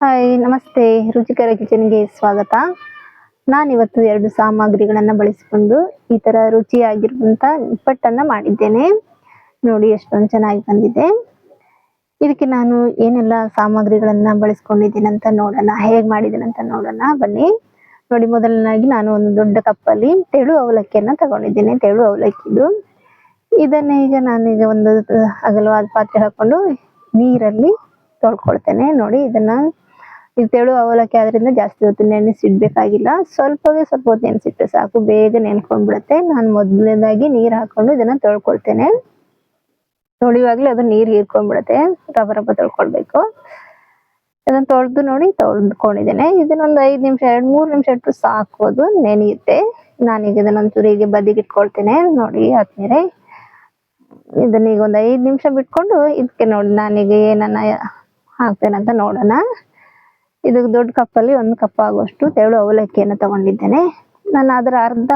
Hi, ನಮಸ್ತೆ. ರುಚಿಕರ ಕಿಚನ್ಗೆ ಸ್ವಾಗತ. ನಾನಿವತ್ತು ಎರಡು ಸಾಮಗ್ರಿಗಳನ್ನು ಬಳಸಿಕೊಂಡು ಈ ಥರ ರುಚಿಯಾಗಿರುವಂಥ ನಿಪ್ಪಟ್ಟನ್ನು ಮಾಡಿದ್ದೇನೆ. ನೋಡಿ ಎಷ್ಟೊಂದು ಚೆನ್ನಾಗಿ ಬಂದಿದೆ. ಇದಕ್ಕೆ ನಾನು ಏನೆಲ್ಲ ಸಾಮಗ್ರಿಗಳನ್ನ ಬಳಸ್ಕೊಂಡಿದ್ದೀನಂತ ನೋಡೋಣ, ಹೇಗೆ ಮಾಡಿದ್ದೀನಂತ ನೋಡೋಣ. ಬನ್ನಿ. ನೋಡಿ, ಮೊದಲನಾಗಿ ನಾನು ಒಂದು ದೊಡ್ಡ ಕಪ್ಪಲ್ಲಿ ತೆಳು ಅವಲಕ್ಕಿಯನ್ನು ತಗೊಂಡಿದ್ದೀನಿ. ತೆಳು ಅವಲಕ್ಕಿದು. ಇದನ್ನ ಈಗ ನಾನೀಗ ಒಂದು ಅಗಲವಾದ ಪಾತ್ರೆ ಹಾಕೊಂಡು ನೀರಲ್ಲಿ ತೊಳ್ಕೊಳ್ತೇನೆ. ನೋಡಿ, ಇದನ್ನ ಇದು ತೆಳು ಅವಲಕ್ಕಿ ಆದ್ರಿಂದ ಜಾಸ್ತಿ ಹೊತ್ತು ನೆನೆಸಿಡ್ಬೇಕಾಗಿಲ್ಲ ಸ್ವಲ್ಪವೇ ಸ್ವಲ್ಪ ಹೊತ್ತು ನೆನೆಸಿಟ್ರೆ ಸಾಕು. ಬೇಗ ನೆನ್ಕೊಂಡ್ಬಿಡುತ್ತೆ. ನಾನು ಮೊದಲನೇದಾಗಿ ನೀರು ಹಾಕೊಂಡು ಇದನ್ನ ತೊಳ್ಕೊಳ್ತೇನೆ. ತೊಳಿವಾಗ್ಲೇ ಅದು ನೀರು ಹೀರ್ಕೊಂಡ್ಬಿಡುತ್ತೆ. ರಬ್ಬ ರಬ್ಬ ತೊಳ್ಕೊಳ್ಬೇಕು. ಇದನ್ನ ತೊಳೆದು ನೋಡಿ ತೊಳ್ದುಕೊಂಡಿದ್ದೇನೆ ಇದನ್ನೊಂದು ಐದು ನಿಮಿಷ, ಎರಡ್ ಮೂರು ನಿಮಿಷ ಇಟ್ಟು ಸಾಕು ಅದು, ನೆನೆಯುತ್ತೆ. ನಾನೀಗ ಇದನ್ನೊಂಚೂರು ತುರಿಗೆ ಬದಿಗೆ ಇಟ್ಕೊಳ್ತೇನೆ. ನೋಡಿ ಆದ್ಮೇಲೆ ಇದನ್ನ ಈಗ ಒಂದು ಐದು ನಿಮಿಷ ಬಿಟ್ಕೊಂಡು ಇದಕ್ಕೆ ನೋಡಿ, ನಾನೀಗ ಏನನ್ನ ಹಾಕ್ತೇನೆ ಅಂತ ನೋಡೋಣ. ಇದು ದೊಡ್ಡ ಕಪ್ಪಲ್ಲಿ ಒಂದು ಕಪ್ ಆಗುವಷ್ಟು ತೆಳು ಅವಲಕ್ಕಿಯನ್ನು ತಗೊಂಡಿದ್ದೇನೆ. ನಾನು ಅದರ ಅರ್ಧ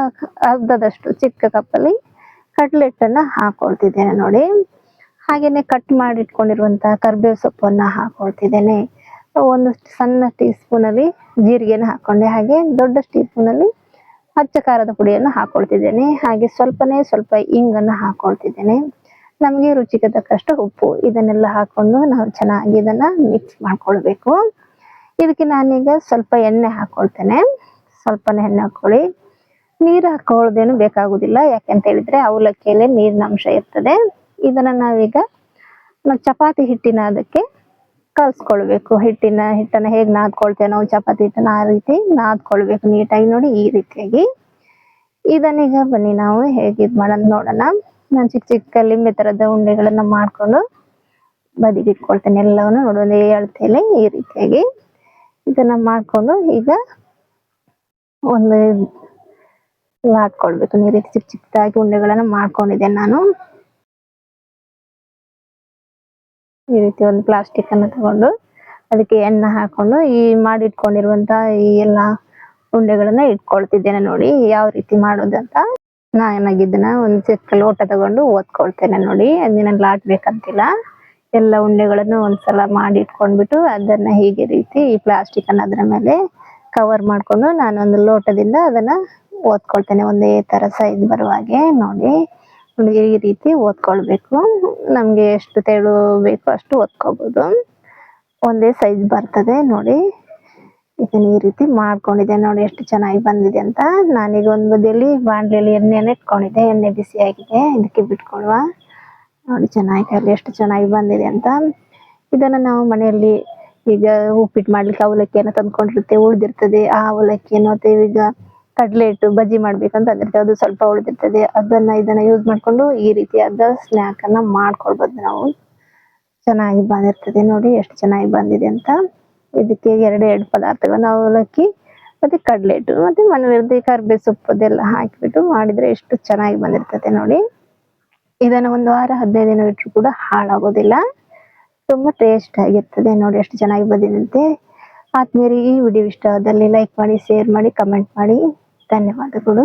ಅರ್ಧದಷ್ಟು ಚಿಕ್ಕ ಕಪ್ಪಲ್ಲಿ ಕಟ್ಲೆಟ್ಟನ್ನು ಹಾಕೊಳ್ತಿದ್ದೇನೆ ನೋಡಿ. ಹಾಗೇನೆ ಕಟ್ ಮಾಡಿ ಇಟ್ಕೊಂಡಿರುವಂತಹ ಕರ್ಬೇವು ಸೊಪ್ಪನ್ನು ಹಾಕೊಳ್ತಿದ್ದೇನೆ. ಒಂದು ಸಣ್ಣ ಟೀ ಸ್ಪೂನಲ್ಲಿ ಜೀರಿಗೆನ ಹಾಕೊಂಡೆ ಹಾಗೆ ದೊಡ್ಡ ಟೀ ಸ್ಪೂನಲ್ಲಿ ಅಚ್ಚ ಖಾರದ ಪುಡಿಯನ್ನು ಹಾಕೊಳ್ತಿದ್ದೇನೆ. ಹಾಗೆ ಸ್ವಲ್ಪನೇ ಸ್ವಲ್ಪ ಇಂಗನ್ನು ಹಾಕೊಳ್ತಿದ್ದೇನೆ. ನಮಗೆ ರುಚಿಗೆ ತಕ್ಕಷ್ಟು ಉಪ್ಪು ಇದನ್ನೆಲ್ಲ ಹಾಕೊಂಡು ನಾವು ಚೆನ್ನಾಗಿ ಇದನ್ನ ಮಿಕ್ಸ್ ಮಾಡ್ಕೊಳ್ಬೇಕು. ಇದಕ್ಕೆ ನಾನೀಗ ಸ್ವಲ್ಪ ಎಣ್ಣೆ ಹಾಕೊಳ್ತೇನೆ. ಸ್ವಲ್ಪ ಎಣ್ಣೆ ಹಾಕೊಳ್ಳಿ. ನೀರು ಹಾಕೊಳ್ಳೋದೇನು ಬೇಕಾಗುದಿಲ್ಲ. ಯಾಕೆಂತ ಹೇಳಿದ್ರೆ ಅವಲಕ್ಕಿಯಲ್ಲಿ ನೀರಿನ ಅಂಶ ಇರ್ತದೆ. ಇದನ್ನ ನಾವೀಗ ನಾವು ಚಪಾತಿ ಹಿಟ್ಟಿನ ಅದಕ್ಕೆ ಕಲ್ಸ್ಕೊಳ್ಬೇಕು. ಹಿಟ್ಟಿನ, ಹಿಟ್ಟನ್ನ ಹೇಗೆ ನಾದ್ಕೊಳ್ತೇವೆ ನಾವು ಚಪಾತಿ ಹಿಟ್ಟನ್ನ ಆ ರೀತಿ ನಾದ್ಕೊಳ್ಬೇಕು ನೀಟಾಗಿ ನೋಡಿ ಈ ರೀತಿಯಾಗಿ. ಇದನ್ನೀಗ ಬನ್ನಿ ನಾವು ಹೇಗೆ ಇದ್ ಮಾಡೋಣ ನೋಡೋಣ. ನಾನು ಚಿಕ್ಕ ಚಿಕ್ಕ ಲಿಂಬೆ ತರದ ಉಂಡೆಗಳನ್ನ ಮಾಡ್ಕೊಂಡು ಬದಿಗಿಟ್ಕೊಳ್ತೇನೆ ಎಲ್ಲವನ್ನು ನೋಡಿ ಒಂದು ಎಳ್ತೇಲೆ ಈ ರೀತಿಯಾಗಿ. ಇದನ್ನ ಮಾಡ್ಕೊಂಡು ಈಗ ಒಂದು ಲಾಟ್ಕೊಳ್ಬೇಕು ಈ ರೀತಿ ಚಿಕ್ಕ ಚಿಕ್ಕದಾಗಿ ಉಂಡೆಗಳನ್ನ ಮಾಡ್ಕೊಂಡಿದ್ದೆ ನಾನು. ಈ ರೀತಿ ಒಂದು ಪ್ಲಾಸ್ಟಿಕ್ ಅನ್ನ ತಗೊಂಡು ಅದಕ್ಕೆ ಎಣ್ಣೆ ಹಾಕೊಂಡು ಈ ಮಾಡಿ ಇಟ್ಕೊಂಡಿರುವಂತ ಈ ಎಲ್ಲಾ ಉಂಡೆಗಳನ್ನ ಇಟ್ಕೊಳ್ತಿದ್ದೇನೆ ನೋಡಿ ಯಾವ ರೀತಿ ಮಾಡೋದಂತ ನಾನಾಗಿದ್ದನ್ನ ಒಂದು ಚಿಕ್ಕ ಲೋಟ ತಗೊಂಡು ಓದ್ಕೊಳ್ತೇನೆ ನೋಡಿ ಲಾಟ್ ಬೇಕಂತಿಲ್ಲ ಎಲ್ಲ ಉಂಡೆಗಳನ್ನು ಒಂದ್ಸಲ ಮಾಡಿ ಇಟ್ಕೊಂಡ್ಬಿಟ್ಟು ಅದನ್ನ ಹೀಗೆ ರೀತಿ ಈ ಪ್ಲಾಸ್ಟಿಕ್ ಅನ್ನ ಅದರ ಮೇಲೆ ಕವರ್ ಮಾಡ್ಕೊಂಡು ನಾನೊಂದು ಲೋಟದಿಂದ ಅದನ್ನ ಓದ್ಕೊಳ್ತೇನೆ. ಒಂದೇ ತರ ಸೈಜ್ ಬರುವ ಹಾಗೆ ನೋಡಿ. ಈ ರೀತಿ ಓದ್ಕೊಳ್ಬೇಕು. ನಮ್ಗೆ ಎಷ್ಟು ತೆಳು ಬೇಕೋ ಅಷ್ಟು ಓದ್ಕೋಬಹುದು ಒಂದೇ ಸೈಜ್ ಬರ್ತದೆ ನೋಡಿ. ಇದನ್ನ ಈ ರೀತಿ ಮಾಡ್ಕೊಂಡಿದ್ದೆ ನೋಡಿ ಎಷ್ಟು ಚೆನ್ನಾಗಿ ಬಂದಿದೆ ಅಂತ. ನಾನೀಗ ಒಂದು ಬದಿಯಲ್ಲಿ ಬಾಣಲೆಯಲ್ಲಿ ಎಣ್ಣೆನ ಇಟ್ಕೊಂಡಿದ್ದೆ. ಎಣ್ಣೆ ಬಿಸಿ ಆಗಿದೆ. ಇದಕ್ಕೆ ಬಿಟ್ಕೊಳುವ ನೋಡಿ, ಚೆನ್ನಾಗಿ ಕರ್ಲಿ ಎಷ್ಟು ಚೆನ್ನಾಗಿ ಬಂದಿದೆ ಅಂತ. ಇದನ್ನ ನಾವು ಮನೆಯಲ್ಲಿ ಈಗ ಉಪ್ಪಿಟ್ಟು ಮಾಡ್ಲಿಕ್ಕೆ ಅವಲಕ್ಕಿಯನ್ನು ತಂದ್ಕೊಂಡಿರುತ್ತೆ, ಉಳ್ದಿರ್ತದೆ. ಆ ಅವಲಕ್ಕಿಯನ್ನು ಅಥವಾ ಈಗ ಕಡ್ಲೆ ಹಿಟ್ಟು, ಬಜ್ಜಿ ಮಾಡ್ಬೇಕಂತ ಅಂದಿರ್ತೇವೆ. ಅದು ಸ್ವಲ್ಪ ಉಳಿದಿರ್ತದೆ. ಅದನ್ನ ಇದನ್ನ ಯೂಸ್ ಮಾಡ್ಕೊಂಡು ಈ ರೀತಿಯಾದ ಸ್ನ್ಯಾಕ್ ಅನ್ನ ಮಾಡ್ಕೊಳ್ಬಹುದು ನಾವು. ಚೆನ್ನಾಗಿ ಬಂದಿರ್ತದೆ ನೋಡಿ, ಎಷ್ಟು ಚೆನ್ನಾಗಿ ಬಂದಿದೆ ಅಂತ. ಇದಕ್ಕೆ ಎರಡು ಎರಡು ಪದಾರ್ಥಗಳನ್ನ ಅವಲಕ್ಕಿ, ಮತ್ತೆ ಕಡ್ಲೆ ಹಿಟ್ಟು, ಮತ್ತೆ ಮನೆಯಲ್ಲಿ ಕರ್ಬೇ ಸೊಪ್ಪು ಅದೆಲ್ಲ ಹಾಕಿಬಿಟ್ಟು ಮಾಡಿದ್ರೆ ಎಷ್ಟು ಚೆನ್ನಾಗಿ ಬಂದಿರ್ತದೆ ನೋಡಿ. ಇದನ್ನ ಒಂದು ವಾರ, ಹದಿನೈದು ದಿನ ಇಟ್ಟರು ಕೂಡ ಹಾಳಾಗೋದಿಲ್ಲ. ತುಂಬಾ ಟೇಸ್ಟ್ ಆಗಿರ್ತದೆ. ನೋಡಿ ಎಷ್ಟು ಚೆನ್ನಾಗಿ ಬಂದಿದಂತೆ. ಆತ್ಮೀಯರಿಗೆ ಈ ವಿಡಿಯೋ ಇಷ್ಟ ಆದಲ್ಲಿ ಲೈಕ್ ಮಾಡಿ ಶೇರ್ ಮಾಡಿ ಕಮೆಂಟ್ ಮಾಡಿ. ಧನ್ಯವಾದಗಳು.